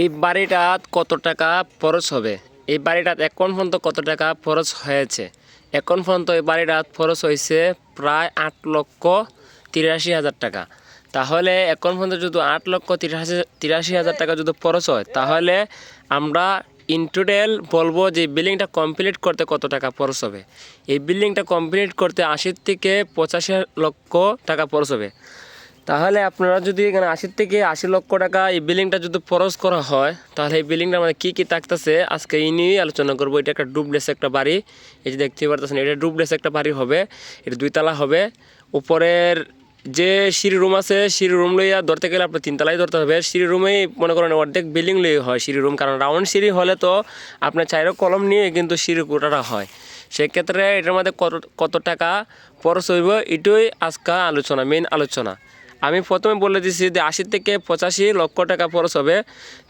এই বাড়িটা কত টাকা খরচ হবে? এই বাড়িটা এখন পর্যন্ত কত টাকা খরচ হয়েছে? এখন পর্যন্ত এই বাড়িটা খরচ হয়েছে প্রায় আট লক্ষ তিরাশি হাজার টাকা। তাহলে এখন পর্যন্ত যদি আট লক্ষ তিরাশি তিরাশি হাজার টাকা যদি খরচ হয়, তাহলে আমরা ইন টোটাল বলব যে বিল্ডিংটা কমপ্লিট করতে কত টাকা খরচ হবে? এই বিল্ডিংটা কমপ্লিট করতে আশি থেকে পঁচাশি লক্ষ টাকা খরচ হবে। তাহলে আপনারা যদি এখানে আশির থেকে আশি লক্ষ টাকা এই বিল্ডিংটা যদি খরচ করা হয়, তাহলে এই বিল্ডিংটার মধ্যে কী কী থাকতেছে? আজকে এই নিয়েই আলোচনা করব। এটা একটা ডুবলেস একটা বাড়ি। এই যে দেখতে পারতেছেন, এটা ডুবলেস একটা বাড়ি হবে। এটা দুইতলা হবে। উপরের যে সিঁড়ি রুম আছে, সিঁড়ি রুম লইয়া ধরতে গেলে আপনার তিনতলাই ধরতে হবে। সিঁড়ি রুমেই মনে করেন অর্ধেক বিল্ডিং লই হয় সিঁড়ি রুম। কারণ রাউন্ড সিঁড়ি হলে তো আপনার চাইরো কলম নিয়ে কিন্তু সিঁড়ি কোটাটা হয়। সেক্ষেত্রে এটার মধ্যে কত কত টাকা খরচ হইব, এটাই আজকে আলোচনা মেন আলোচনা। আমি প্রথমে বলে দিছি যে আশি থেকে পঁচাশি লক্ষ টাকা খরচ হবে।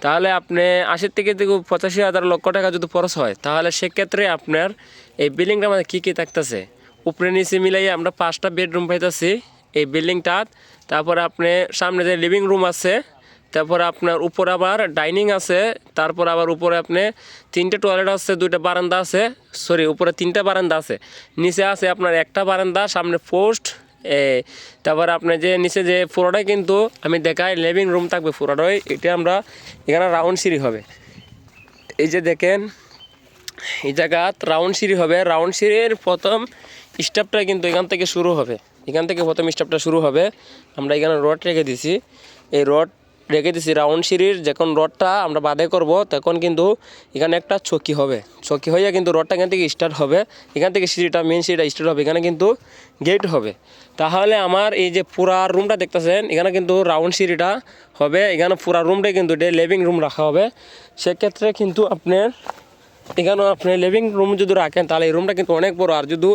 তাহলে আপনি আশি থেকে পঁচাশি হাজার লক্ষ টাকা যদি খরচ হয়, তাহলে সেক্ষেত্রে আপনার এই বিল্ডিংটা মধ্যে কী কী থাকতেছে? উপরে নিচে মিলাইয়ে আমরা পাঁচটা বেডরুম পাইতেছি এই বিল্ডিংটাত তারপরে আপনি সামনে যে লিভিং রুম আছে, তারপরে আপনার উপরে আবার ডাইনিং আছে, তারপর আবার উপরে আপনি তিনটে টয়লেট আছে, দুইটা বারান্দা আছে সরি উপরে তিনটা বারান্দা আছে। নিচে আছে আপনার একটা বারান্দা, সামনে পোস্ট তারপর আপনার যে নিচে যে পুরোটাই কিন্তু আমি দেখাই লিভিং রুম থাকবে পুরোটাই, এটা আমরা এখানে রাউন্ড সিঁড়ি হবে। এই যে দেখেন, এই জায়গাত রাউন্ড সিঁড়ি হবে। রাউন্ড সিঁড়ির প্রথম স্টেপটা কিন্তু এখান থেকে শুরু হবে। এখান থেকে প্রথম স্টেপটা শুরু হবে। আমরা এখানে রড রেখে দিছি। এই রড রেখে দিছি রাউন্ড সিঁড়ির যখন রডটা আমরা বাদে করব, তখন কিন্তু এখানে একটা চকি হবে। চকি হয়ে কিন্তু রডটা এখান থেকে স্টার্ট হবে। এখান থেকে সিঁড়িটা মেন সিঁড়িটা স্টার্ট হবে। এখানে কিন্তু গেট হবে। তাহলে আমার এই যে পুরা রুমটা দেখতেছেন, এখানে কিন্তু রাউন্ড সিঁড়িটা হবে। এখানে পুরা রুমটাই কিন্তু এটা লিভিং রুম রাখা হবে। সেক্ষেত্রে কিন্তু আপনার, এখানেও আপনি লিভিং রুম যদি রাখেন, তাহলে এই রুমটা কিন্তু অনেক বড়। আর যদি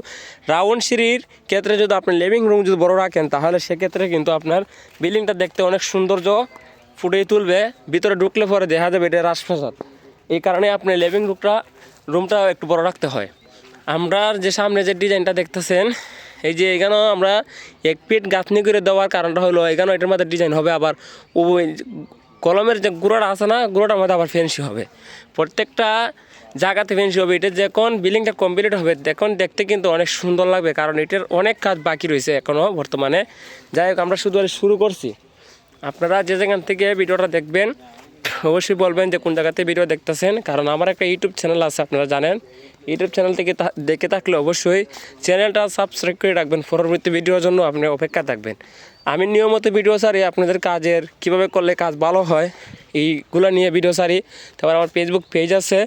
রাউন্ড সিঁড়ির ক্ষেত্রে যদি আপনি লিভিং রুম যদি বড় রাখেন, তাহলে সেক্ষেত্রে কিন্তু আপনার বিল্ডিংটা দেখতে অনেক সৌন্দর্য ফুটিয়ে তুলবে, ভিতরে ঢুকলে পরে দেখা যাবে এটা রাজপ্রাসাদ। এই কারণে আপনি লিভিং রুমটা রুমটা একটু বড় রাখতে হয়। আমরা যে সামনে যে ডিজাইনটা দেখতেছেন, এই যে এখানেও আমরা এক পিট গাঁথনি করে দেওয়ার কারণটা হলো, এখানেও এটার মধ্যে ডিজাইন হবে, আবার কলমের যে গুঁড়োটা আছে না, গুঁড়োটার মধ্যে আবার ফেন্সি হবে। প্রত্যেকটা জায়গাতে ফেন্সি হবে, এটা যখন বিল্ডিংটা কমপ্লিট হবে, তখন দেখতে কিন্তু অনেক সুন্দর লাগবে, কারণ এটার অনেক কাজ বাকি রয়েছে এখনও বর্তমানে। যাই হোক, আমরা শুধু শুরু করছি। আপনারা যে যেখান থেকে ভিডিওটা দেখবেন, অবশ্যই বলবেন যে কোন জায়গাতে ভিডিও দেখতেছেন, কারণ আমার একটা ইউটিউব চ্যানেল আছে, আপনারা জানেন। ইউটিউব চ্যানেল থেকে দেখে থাকলে অবশ্যই চ্যানেলটা সাবস্ক্রাইব করে রাখবেন, পরবর্তী ভিডিওর জন্য আপনি অপেক্ষা থাকবেন। আমি নিয়মিত ভিডিও সারি আপনাদের কাজের কীভাবে করলে কাজ ভালো হয়, এইগুলো নিয়ে ভিডিও সারি তারপর আমার ফেসবুক পেজ আছে,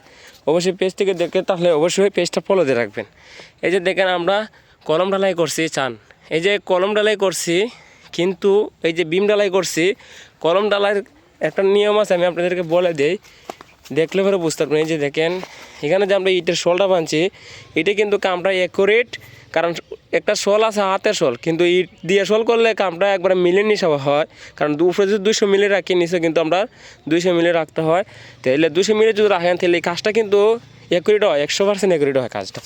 অবশ্যই পেজ থেকে দেখে তাহলে অবশ্যই পেজটা ফলো দিয়ে রাখবেন। এই যে দেখেন আমরা কলম ঢালাই করছি, চান। এই যে কলম ঢালাই করছি কিন্তু এই যে বিম ডালাই করছি, কলম ডালাইয়ের একটা নিয়ম আছে, আমি আপনাদেরকে বলে দিই। দেখলে পরে বুঝতে পারবেন। এই যে দেখেন, এখানে যে আমরা ইটের শোলটা বানছি এটা কিন্তু কামটা অ্যাকুরেট কারণ একটা শোল আছে হাতের শোল, কিন্তু ইট দিয়ে শোল করলে কামটা একবারে মিলে নিশা হয়। কারণ উপরে যদি দুশো মিলে রাখি, নিচে কিন্তু আমরা দুইশো মিলে রাখতে হয়। তাহলে দুশো মিলে যদি রাখেন তাহলে এই কাজটা কিন্তু অ্যাকুরেট হয়, একশো পার্সেন্ট অ্যাকুরেট হয় কাজটা।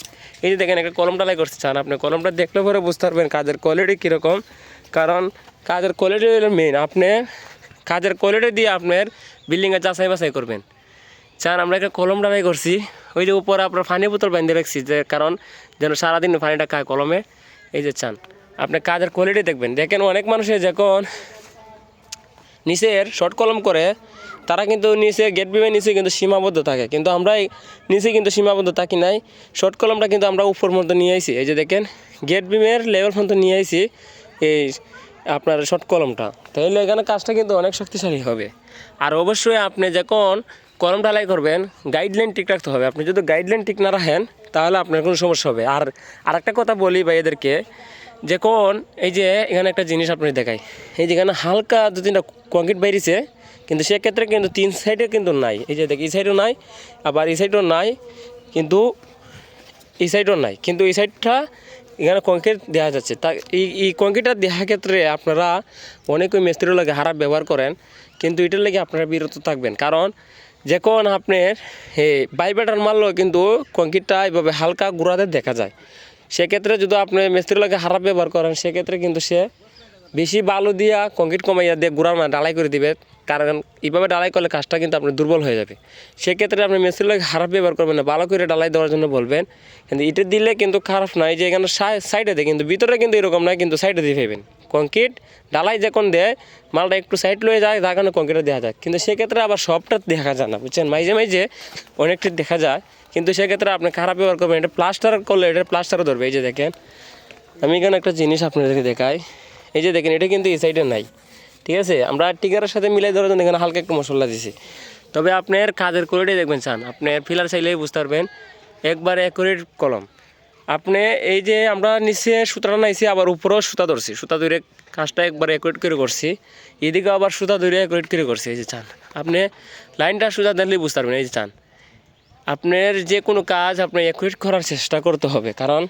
এই যে দেখেন, একটা কলম ডালাই করতে চান আপনি কলমটা দেখলে পরে বুঝতে পারবেন কাজের কোয়ালিটি কীরকম। কারণ কাজের কোয়ালিটি হলো মেন আপনি কাজের কোয়ালিটি দিয়ে আপনার বিল্ডিংয়ে যাচাই বাছাই করবেন। চান, আমরা একটা কলম ডালাই করছি। ওই যে উপরে আপনার পানি বোতল বাঁধে রাখছি যে কারণ যেন সারাদিন পানিটা খায় কলমে। এই যে চান, আপনি কাজের কোয়ালিটি দেখবেন। দেখেন অনেক মানুষের যখন নিচের শর্ট কলম করে, তারা কিন্তু নিচে গেট বিমের নিচে কিন্তু সীমাবদ্ধ থাকে। কিন্তু আমরা নিচে কিন্তু সীমাবদ্ধ থাকি নাই। শর্ট কলমটা কিন্তু আমরা উপর মধ্যে নিয়ে আইছি। এই যে দেখেন গেট বিমের লেভেল পর্যন্ত নিয়ে আইছি। এই আপনার শর্ট কলমটা। তাহলে এখানে কাজটা কিন্তু অনেক শক্তিশালী হবে। আর অবশ্যই আপনি যখন কলম ঢালাই করবেন গাইডলাইন ঠিক রাখতে হবে। আপনি যদি গাইডলাইন ঠিক না রাখেন, তাহলে আপনার কোনো সমস্যা হবে। আর আরেকটা কথা বলি ভাই এদেরকে, যখন এই যে এখানে একটা জিনিস আপনি দেখাই, এই যে এখানে হালকা দু তিনটা কংক্রিট বাইরেছে, কিন্তু সেক্ষেত্রে কিন্তু তিন সাইডে কিন্তু নাই। এই যে দেখ, এই সাইডও নাই, আবার এই সাইডও নাই, কিন্তু এই সাইডও নাই। কিন্তু এই সাইডটা এখানে কংক্রিট দেওয়া যাচ্ছে। তা এই এই কংক্রিটটা দেওয়ার ক্ষেত্রে আপনারা অনেকই মিস্ত্রির লাগে হারাপ ব্যবহার করেন, কিন্তু এটার লাগে আপনারা বিরত থাকবেন। কারণ যখন আপনার বাইবেটার মারলেও কিন্তু কংক্রিটটা এইভাবে হালকা গুঁড়াতে দেখা যায়। সেক্ষেত্রে যদি আপনি মিস্ত্রির লাগে হারাপ ব্যবহার করেন, সেক্ষেত্রে কিন্তু সে বেশি বালু দিয়া কংক্রিট কমাইয়া দিয়ে গুড়ার না ডালাই করে দিবে, কারণ এইভাবে ডালাই করলে কাজটা কিন্তু আপনার দুর্বল হয়ে যাবে। সেক্ষেত্রে আপনি মেশিন লাগে খারাপ ব্যবহার করবেন না, ভালো করে ডালাই দেওয়ার জন্য বলবেন। কিন্তু এটা দিলে কিন্তু খারাপ নয় যে এখানে সাইডে দেয়, কিন্তু ভিতরে কিন্তু এরকম নয়, কিন্তু সাইডে দিয়ে ফেলবেন। কংক্রিট ডালাই যখন দেয়, মালটা একটু সাইড লয়ে যায়, তার কারণে কংক্রিটে দেখা যায়। কিন্তু সেক্ষেত্রে আবার সবটা দেখা যায় না, বুঝছেন? মাইজে মাইজে অনেকটা দেখা যায়, কিন্তু সেক্ষেত্রে আপনি খারাপ ব্যবহার করবেন। এটা প্লাস্টার করলে, এটা প্লাস্টারও ধরবে। এই যে দেখেন, আমি এখানে একটা জিনিস আপনাদেরকে দেখাই। এই যে দেখেন, এটা কিন্তু এই সাইডে নাই। ঠিক আছে? আমরা টিকারের সাথে মিলাই জন্য এখানে হালকা একটু মশলা দিছি। তবে আপনার কাজের কোয়ালিটি দেখবেন, চান। আপনার ফিলার চাইলেই বুঝতে পারবেন। একবারে অ্যাকুরেট কলম। আপনি এই যে আমরা নিচে সুতাটা নাইছি, আবার উপরেও সুতা ধরছি। সুতা ধরে কাজটা একবার অ্যাকুরেট করে করছি। এদিকে আবার সুতা ধরে অ্যাকুরেট করে করছি, এই যে চান। আপনি লাইনটা সুতা দিলেই বুঝতে পারবেন, এই যে চান। আপনার যে কোনো কাজ আপনি অ্যাকুরেট করার চেষ্টা করতে হবে, কারণ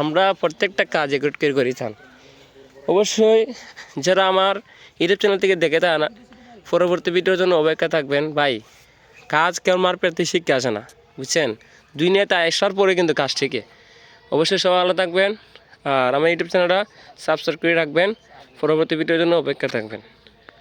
আমরা প্রত্যেকটা কাজ অ্যাকুরেট করে করি, চান। অবশ্যই যারা আমার ইউটিউব চ্যানেল থেকে দেখে তা না পরবর্তী ভিডিওর জন্য অপেক্ষা থাকবেন। ভাই, কাজ কেউ মার পেতে শিখে আসে না, বুঝছেন? দুই নেতা আসার পরে কিন্তু কাজ শিখে অবশ্যই সবাই ভালো থাকবেন, আর আমার ইউটিউব চ্যানেলটা সাবস্ক্রাইব করে রাখবেন। পরবর্তী ভিডিওর জন্য অপেক্ষা থাকবেন।